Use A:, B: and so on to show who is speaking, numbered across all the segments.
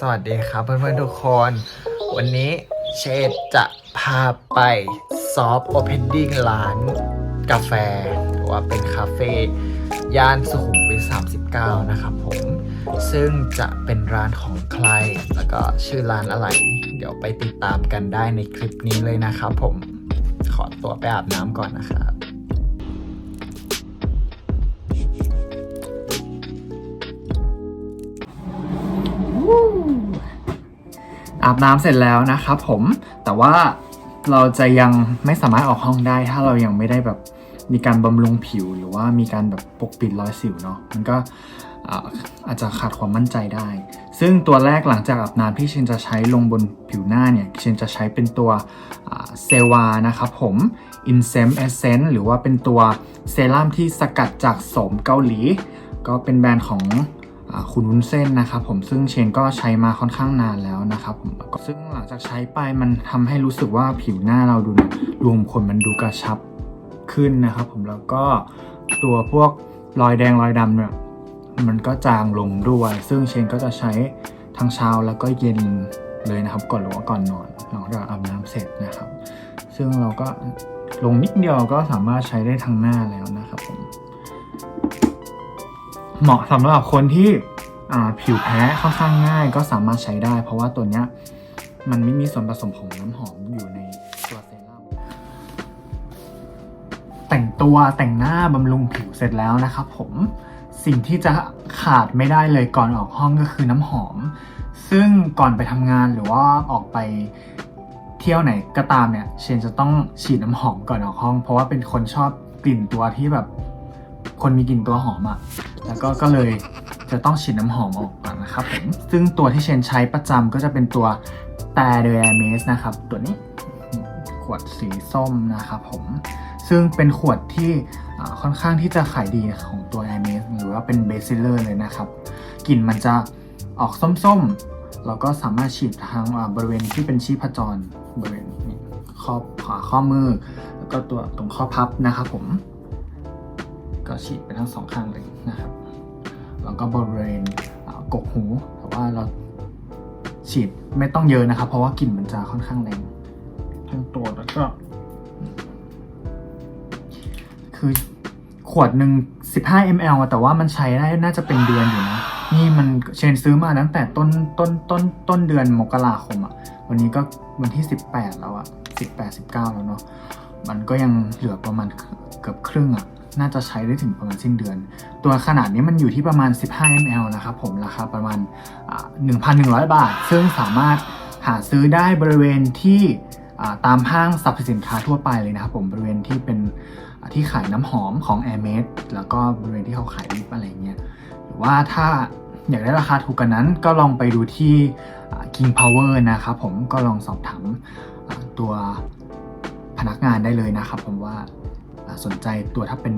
A: สวัสดีครับเพื่อนๆทุกคน วันนี้เชดจะพาไปซอฟโอเพนดิ้งร้านกาแฟหรือว่าเป็นคาเฟ่ย่านสุขุมวิท39 นะครับผม ซึ่งจะเป็นร้านของใคร แล้วก็ชื่อร้านอะไร เดี๋ยวไปติดตามกันได้ในคลิปนี้เลยนะครับผม ขอตัวไปอาบน้ำก่อนนะครับ อาบน้ำเสร็จแล้วนะครับผมแต่ว่าเราจะยังไม่สามารถออกห้องได้ ถ้าเรายังไม่ได้แบบมีการบำรุงผิวหรือว่ามีการแบบปกปิดรอยสิวเนาะมันก็อาอาจจะขาดความมั่นใจได้ ซึ่งตัวแรกหลังจากอาบน้ำที่เชนจะใช้ลงบนผิวหน้าเนี่ยเชนจะใช้เป็นตัวเซวานะครับผม i n s e m Essence หรือว่าเป็นตัวเซรั่มที่สกัดจากสมเกาหลี ก็เป็นแบรนด์ของ คุณวุ้นเส้นนะครับผมซึ่งเชนก็ใช้มาค่อนข้างนานแล้วนะครับผมซึ่งหลังจากใช้ไปมันทำให้รู้สึกว่าผิวหน้าเราดูรวมขนมันดูกระชับขึ้นนะครับผมแล้วก็ตัวพวกรอยแดงรอยดำเนี่ยมันก็จางลงด้วย ซึ่งเชนก็จะใช้ทั้งเช้าแล้วก็เย็นเลยนะครับ ก่อนหรือว่าก่อนนอนหลังจากอาบน้ำเสร็จนะครับ ซึ่งเราก็ลงนิดเดียวก็สามารถใช้ได้ทั้งหน้าแล้วนะครับผม เหมาะสำหรับคนที่ผิวแพ้ค่อนข้างง่ายก็สามารถใช้ได้ เพราะว่าตัวเนี้ยมันไม่มีส่วนผสมของน้ำหอมอยู่ในตัวเซรั่มแต่งตัวแต่งหน้าบำรุงผิวเสร็จแล้วนะครับผมสิ่งที่จะขาดไม่ได้เลยก่อนออกห้องก็คือน้ำหอม ซึ่งก่อนไปทำงานหรือว่าออกไปเที่ยวไหนก็ตามเนี่ย เชนจะต้องฉีดน้ำหอมก่อนออกห้อง เพราะว่าเป็นคนชอบกลิ่นตัวที่แบบ คนมีกลิ่นตัวหอมอะ่ะ แล้วก็ก็เลยจะต้องฉีดน้ำหอมออกก่อนนะครับผม ซึ่งตัวที่เชนใช้ประจำก็จะเป็นตัวแต่เดอ r เมสนะครับ ตัวนี้ขวดสีส้มนะครับผม ซึ่งเป็นขวดที่ค่อนข้างที่จะขายดีของตัว a i r m e s หรือว่าเป็นเบสเซอร์เลยนะครับ กลิ่นมันจะออกส้มๆ แล้วก็สามารถฉีดทางบริเวณที่เป็นชีพจรบริเวณนี้ข้อขวาข้อมือ แล้วก็ตัวตรงข้อพับนะครับผม ก็ฉีดไปทั้งสองข้างเลยนะครับ แล้วก็บริเวณอ่ากกหู แต่ว่าเราฉีดไม่ต้องเยอะนะครับ เพราะว่ากลิ่นมันจะค่อนข้างแรงทั้งตัวแล้วก็ คือขวดหนึ่ง15 ml อะแต่ว่ามันใช้ได้น่าจะเป็นเดือนอยู่นะ นี่มันเชนซื้อมาตั้งแต่ต้นต้นต้นต้นเดือนมกราคมอะวันนี้ก็วันที่ 18 แล้วอะ18 19 แล้วเนาะ มันก็ยังเหลือประมาณเกือบครึ่งอะ น่าจะใช้ได้ถึงประมาณสิ้นเดือน ตัวขนาดนี้มันอยู่ที่ประมาณ 15 ml นะครับผมราคาประมาณ 1,100 บาท ซึ่งสามารถหาซื้อได้บริเวณที่ตามห้างสรรพสินค้าทั่วไปเลยนะครับผมบริเวณที่เป็นที่ขายน้ำหอมของ a i r m e d แล้วก็บริเวณที่เขาขายลิปอะไรเงี้ยหรือว่าถ้าอยากได้ราคาถูกกันนั้นก็ลองไปดูที่ King Power นะครับผมก็ลองสอบถามตัวพนักงานได้เลยนะครับผมว่า สนใจตัวถ้าเป็น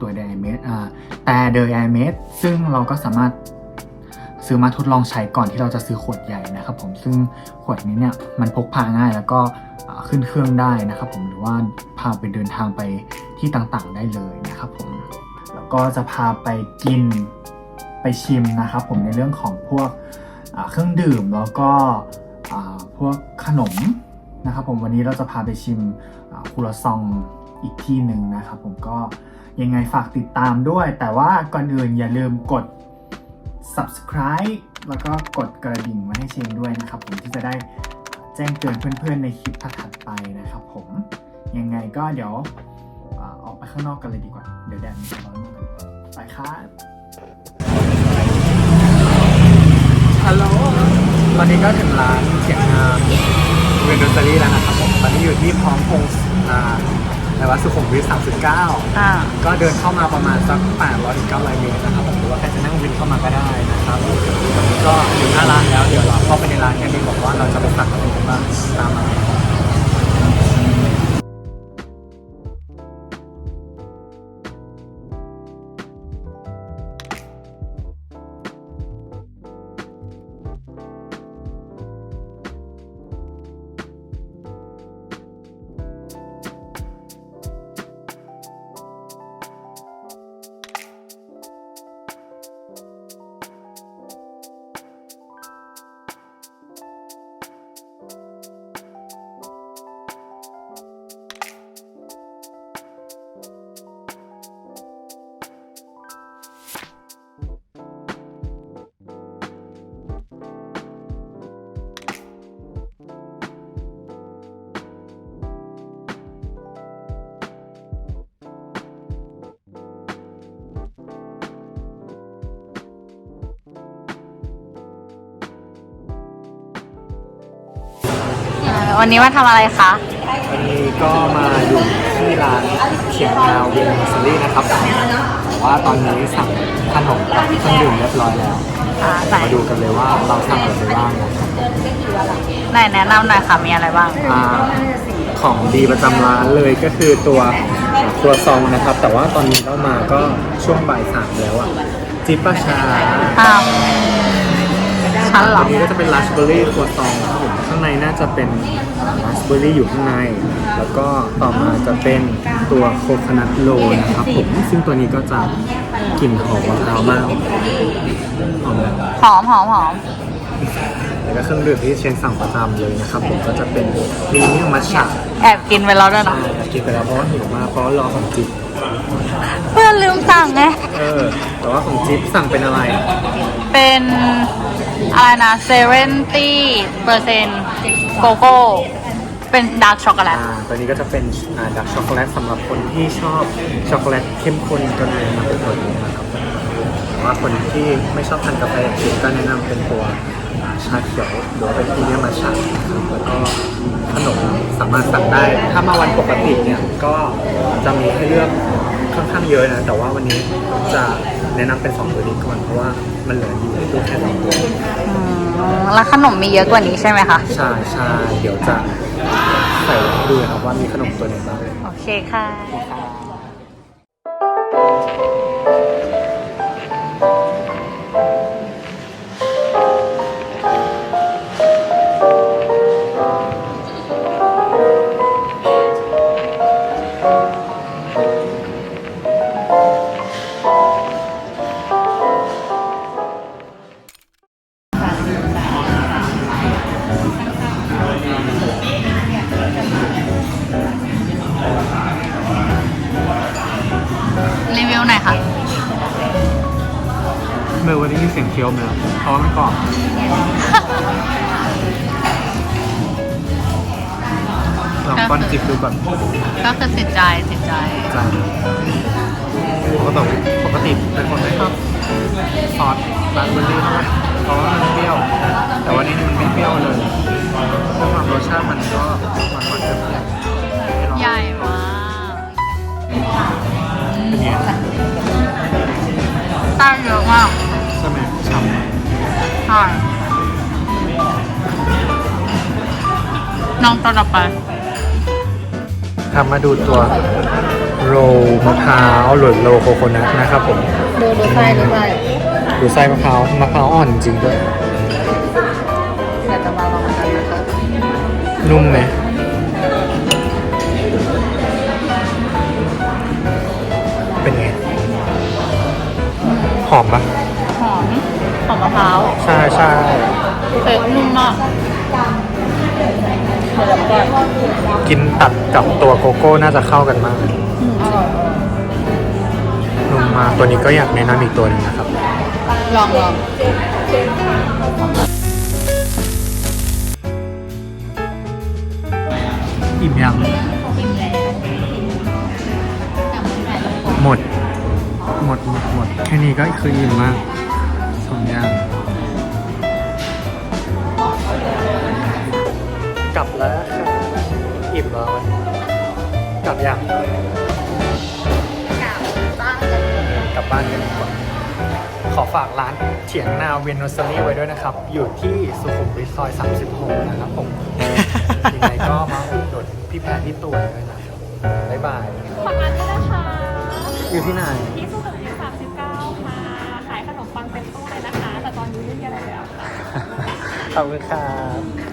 A: ตัว d i a m e d อ่าแต่ d i a m e d ซึ่งเราก็สามารถซื้อมาทดลองใช้ก่อนที่เราจะซื้อขวดใหญ่นะครับผมซึ่งขวดนี้เนี่ยมันพกพาง่ายแล้วก็ขึ้นเครื่องได้นะครับผมหรือว่าพาไปเดินทางไปที่ต่างๆได้เลยนะครับผมแล้วก็จะพาไปกินไปชิมนะครับผมในเรื่องของพวกเครื่องดื่มแล้วก็พวกขนมนะครับผมวันนี้เราจะพาไปชิมครัวซอง อีกที่หนึ่งนะครับผมก็ยังไงฝากติดตามด้วย แต่ว่าก่อนอื่นอย่าลืมกด subscribe แล้วก็กดกระดิ่งไว้ให้เชนด้วยนะครับผมที่จะได้แจ้งเตือนเพื่อนๆในคลิปถัดไปนะครับผมยังไงก็เดี๋ยวออกไปข้างนอกกันเลยดีกว่า เดี๋ยวแดดมันร้อนมากไปครับฮัลโหลตอนนี้ก็ถึงร้านเสียงงามเวนดูซารี่แล้วนะครับผมตอนนี้อยู่ที่พร้อมพงษ์อ่า ในวัดสุขุมวิท39
B: อ่า
A: ก็เดินเข้ามาประมาณสัก 800ถึง900 เมตรนะครับผมหรือว่าใครจะนั่งวินเข้ามาก็ได้นะครับก็อยู่หน้าร้านแล้วเดี๋ยวเราเข้าไปในร้านกันดีบอกว่าเราจะไปสั่งอะไรกันบ้างตามมา
B: วันนี้มาทำอะไรคะ
A: วันนี้ก็มาอยู่ที่ร้านเขียงนาวเวียนเซอรี่นะครับแต่ว่าตอนนี้สั่งขนมกับเครื่องดื่มเรียบร้อยแล้ว
B: อ่าไหน
A: มาดูกันเลยว่าเราสั่งอะไรบ้างนะครับ
B: ไหนแนะนำหน่อยค่ะ มีอะไรบ้าง
A: อ่าของดีประจำร้านเลยก็คือตัวครัวซองนะครับ แต่ว่าตอนนี้เรามาก็ช่วงบ่ายสามแล้วอะจิปปาชา
B: อ้ ชั้นห
A: ลั
B: งนี้
A: ก็จะเป็นราสเบอร์รี่ครัวซองครับผมข้างในน่าจะเป็นราสเบอร์รี่อยู่ข้างใน แล้วก็ต่อมาจะเป็นตัวโคคนัทโรลนะครับผมซึ่งตัวนี้ก็จะกลิ่นหอมมะพร้าวมากหอม
B: หอมหอมหอม
A: แล้วก็เครื่องดื่มที่เชนสั่งประจำเลยนะครับผมก็จะเป็นพรีเมียมมัทฉะ
B: แอบกินไปแล้วด้วยนะ
A: ใช่กินไปแล้วเพราะว่าหิวมากเพราะว่ารอของจิ๊บ
B: เพื่อนลืมสั่งไง
A: เออแต่ว่าของจิ๊บสั่งเป็นอะไร
B: เป็นอะไรนะเซเวนตี้เปอร์เซ็นต์โกโก้เป็นดาร์กช็อกโกแลต
A: อ่าตัวนี้ก็จะเป็นอ่าดักช็อกโกแลตสำหรับคนที่ชอบช็อกโกแลตเข้มข้นก็แนะนำเป็นตัวนี้นะครับแต่ว่าคนที่ไม่ชอบทานกาแฟจริงก็แนะนำเป็นตัว ชาเขียวหรือว่าเป็นพรีเมียมมัทฉะนะครับแล้วก็ขนมสามารถสั่งได้ ถ้ามาวันปกติเนี่ยก็จะมีให้เลือกค่อนข้างเยอะนะ แต่ว่าวันนี้จะแนะนำเป็นสองตัวนี้ก่อนเพราะว่ามันเหลืออยู่ตัวแค่สองตัว
B: อืมแล้วขนมมีเยอะกว่านี้ใช่ไหมคะ
A: ใช่ใช่เดี๋ยวจะใส่ไว้ให้ดูนะครับว่ามีขนมตัวไหนบ้าง
B: โอเคค่ะ รีวิวหน่อยค่ะ
A: เมื่อวันนี้มีเสียงเคี้ยวไหมครับเพราะว่ามันกรอบ ลองป้อนจิบดูก่อน
B: ก็คือติดใจติดใจ
A: ใจปกติปกติเป็นคนไม่ชอบซอสราสเบอร์รี่เท่าไหร่เพราะว่ามันเปรี้ยว แต่วันนี้มันไม่เปรี้ยวเลยด้วยความรสชาติมันก็มันหวานๆเปรี้ยวๆให้ลอง
B: ใหญ่มาก
A: เป็นไง
B: แป้งเยอะมาก
A: ใช่ไหมฉ่ำ
B: ใช่น้องต่อไป
A: ครับมาดูตัวโรลมะพร้าวหรือโรลโคโคนัทนะครับผม
B: ดูดูไส้ดูไส้
A: ดูไส้มะพร้าวมะพร้าวอ่อนจริงด้วย
B: เดี๋ยวจะมาลองกันนะคะ
A: นุ่มไหมเป็นไง หอมปะ
B: หอมหอมมะพร้าว
A: ใช่ใช่
B: เค้กนุ่มมากเดี๋ยวก่อน
A: กิน ตัดกับตัวโกโก้น่าจะเข้ากันมาก
B: อืมอร่อย
A: นุ่มมากตัวนี้ก็อยากแนะนำอีกตัวหนึงนะครับ
B: ลองลอง
A: อิ่มยัง
B: กินแล้ว
A: หมด หมด หมด หมด แค่นี้ก็คืออิ่มมากสองอย่างกลับแล้วค่ะ อิ่มแล้ววันนี้กลับยังกลับบ้านกันดีกว่าขอฝากร้านเถียงนาเวนโนเซอรี่ไว้ด้วยนะครับ อยู่ที่สุขุมวิทซอย 36 นะครับผมยังไงก็มาอุดหนุนพี่แพรที่ตัวด้วยนะครับบ๊ายบาย
C: ฝากร้านด้วยนะคะ
A: อยู่ที่ไหน
C: ที่สุขุมวิท39 ค่ะ ขายขนมปังเต็มตู้เลยนะคะ แต่ตอนนี้ไม่มีอะไรแล้วค่ะ
A: ขอบคุณครับ